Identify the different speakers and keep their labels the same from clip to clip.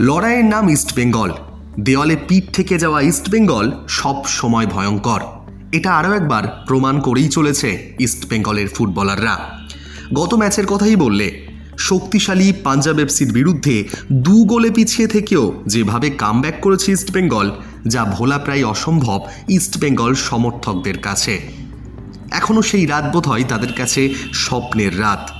Speaker 1: লড়াইয়ের নাম ইস্ট বেঙ্গল। দেওয়ালে পিঠ থেকে যাওয়া ইস্ট বেঙ্গল সব সময় ভয়ঙ্কর। এটা আরও একবার প্রমাণ করেই চলেছে ইস্ট বেঙ্গলের ফুটবলাররা। গত ম্যাচের কথাই বললে, শক্তিশালী পাঞ্জাব এফসির বিরুদ্ধে দু গোলে পিছিয়ে থেকেও যেভাবে কামব্যাক করেছে ইস্ট বেঙ্গল, যা ভোলা প্রায় অসম্ভব ইস্ট বেঙ্গল সমর্থকদের কাছে। এখনও সেই রাত বোধ হয় তাদের কাছে স্বপ্নের রাত।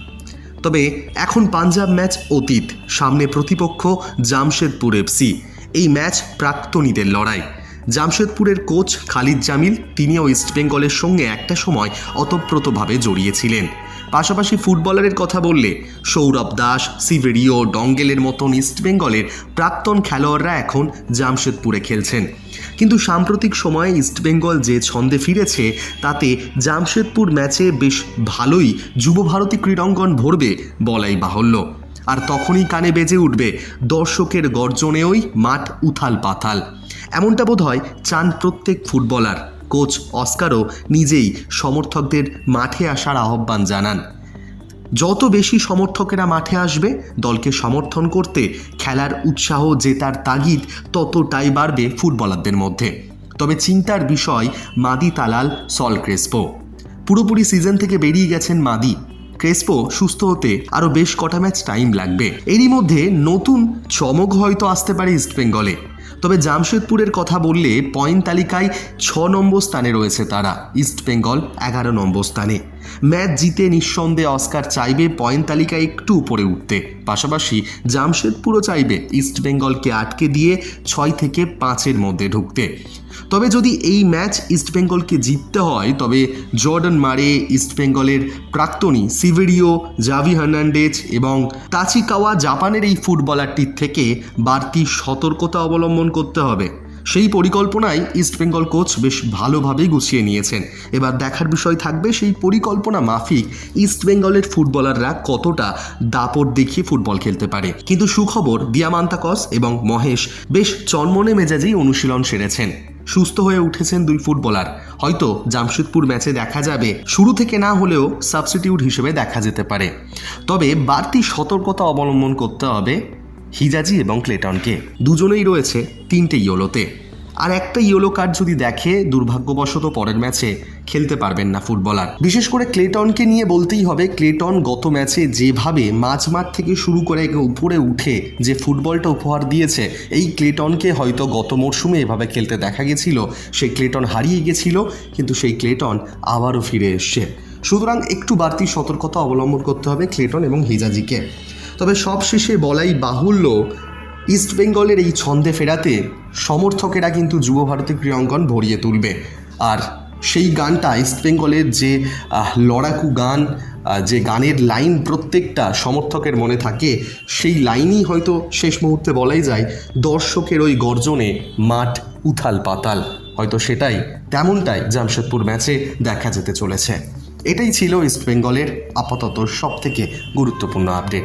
Speaker 1: তবে এখন পাঞ্জাব ম্যাচ অতীত, সামনে প্রতিপক্ষ জামশেদপুর এফসি। এই ম্যাচ প্রাক্তনীদের লড়াই। জামশেদপুরের কোচ খালিদ জামিল, তিনিও ইস্টবেঙ্গলের সঙ্গে একটা সময় অতপ্রতভাবে জড়িয়েছিলেন। পাশাপাশি ফুটবলারের কথা বললে সৌরভ দাস, সিভেরিও, ডঙ্গেলের মতন ইস্টবেঙ্গলের প্রাক্তন খেলোয়াড়রা এখন জামশেদপুরে খেলছেন। কিন্তু সাম্প্রতিক সময়ে ইস্টবেঙ্গল যে ছন্দে ফিরেছে, তাতে জামশেদপুর ম্যাচে বেশ ভালোই যুব ভারতী ক্রীড়াঙ্গন ভরবে বলাই বাহুল্য। আর তখনই কানে বেজে উঠবে দর্শকের গর্জনেওই মাঠ উথাল পাথাল এমনটা বোধ হয় চান প্রত্যেক ফুটবলার। কোচ অস্কারও নিজেই সমর্থকদের মাঠে আসার আহ্বান জানান। যত বেশি সমর্থকেরা মাঠে আসবে, দলকে সমর্থন করতে, খেলার উৎসাহ জেতার তাগিদ ততটাই বাড়বে ফুটবলারদের মধ্যে। তবে চিন্তার বিষয়, মাদি তালাল, সল ক্রেসপো। পুরোপুরি সিজন থেকে বেরিয়ে গেছেন মাদি। ক্রেসপো সুস্থ হতে আরও বেশ কটা ম্যাচ টাইম লাগবে। এরই মধ্যে নতুন চমক হয়তো আসতে পারে ইস্টবেঙ্গলে। তবে জামশেদপুরের কথা বললে পয়েন্ট তালিকায় ছ নম্বর স্থানে রয়েছে তারা, ইস্ট বেঙ্গল এগারো নম্বর স্থানে। ম্যাচ জিতে নিঃসন্দেহে অস্কার চাইবে পয়েন্ট তালিকায় একটু উপরে উঠতে। পাশাপাশি জামশেদপুরও চাইবে ইস্ট বেঙ্গলকে আটকে দিয়ে ছয় থেকে পাঁচের মধ্যে ঢুকতে। তবে যদি এই ম্যাচ ইস্টবেঙ্গলকে জিততে হয়, তবে জর্ডন মারে ইস্টবেঙ্গলের প্রাক্তনী সিভেরিও, জাভি হার্নান্ডেজ এবং তাচিকাওয়া জাপানের এই ফুটবলারটির থেকে বাড়তি সতর্কতা অবলম্বন করতে হবে। সেই পরিকল্পনায় ইস্টবেঙ্গল কোচ বেশ ভালোভাবেই গুছিয়ে নিয়েছেন। এবার দেখার বিষয় থাকবে সেই পরিকল্পনা মাফিক ইস্টবেঙ্গলের ফুটবলাররা কতটা দাপট দেখিয়ে ফুটবল খেলতে পারে। কিন্তু সুখবর, দিয়ামান্তাকস এবং মহেশ বেশ চনমনে মেজাজেই অনুশীলন সেরেছেন। সুস্থ হয়ে উঠেছেন দুই ফুটবলার। হয়তো জামশেদপুর ম্যাচে দেখা যাবে, শুরু থেকে না হলেও সাবস্টিটিউট হিসেবে দেখা যেতে পারে। তবে বাড়তি সতর্কতা অবলম্বন করতে হবে। হিজাজি এবং ক্লেটনকে। দুজনেই রয়েছে তিনটে ইয়োলোতে। আর একটা ইয়েলো কার্ড যদি দেখে, দুর্ভাগ্যবশত পরের ম্যাচে খেলতে পারবেন না ফুটবলার। বিশেষ করে ক্লেটনকে নিয়ে বলতেই হবে, ক্লেটন গত ম্যাচে যেভাবে মাঝ মাঝমাঠ থেকে শুরু করে উপরে উঠে যে ফুটবলটা উপহার দিয়েছে, এই ক্লেটনকে হয়তো গত মরশুমে এভাবে খেলতে দেখা গেছিল। সেই ক্লেটন হারিয়ে গেছিল, কিন্তু সেই ক্লেটন আবারও ফিরে এসছে। সুতরাং একটু বাড়তি সতর্কতা অবলম্বন করতে হবে ক্লেটন এবং হিজাজিকে। তবে সবশেষে বলাই বাহুল্য ইস্টবেঙ্গলের এই ছন্দে ফেরাতে সমর্থকেরা কিন্তু যুব ভারতী ক্রীড়াঙ্গন ভরিয়ে তুলবে। আর সেই গানটা ইস্টবেঙ্গলের যে লড়াকু গান যে গানের লাইন প্রত্যেকটা সমর্থকের মনে থাকে, সেই লাইনই হয়তো শেষ মুহূর্তে বলাই যায় দর্শকের ওই গর্জনে মাঠ উথাল পাতাল। হয়তো সেটাই, তেমনটাই জামশেদপুর ম্যাচে দেখা যেতে চলেছে। এটাই ছিল ইস্টবেঙ্গলের আপাতত সব থেকে গুরুত্বপূর্ণ আপডেট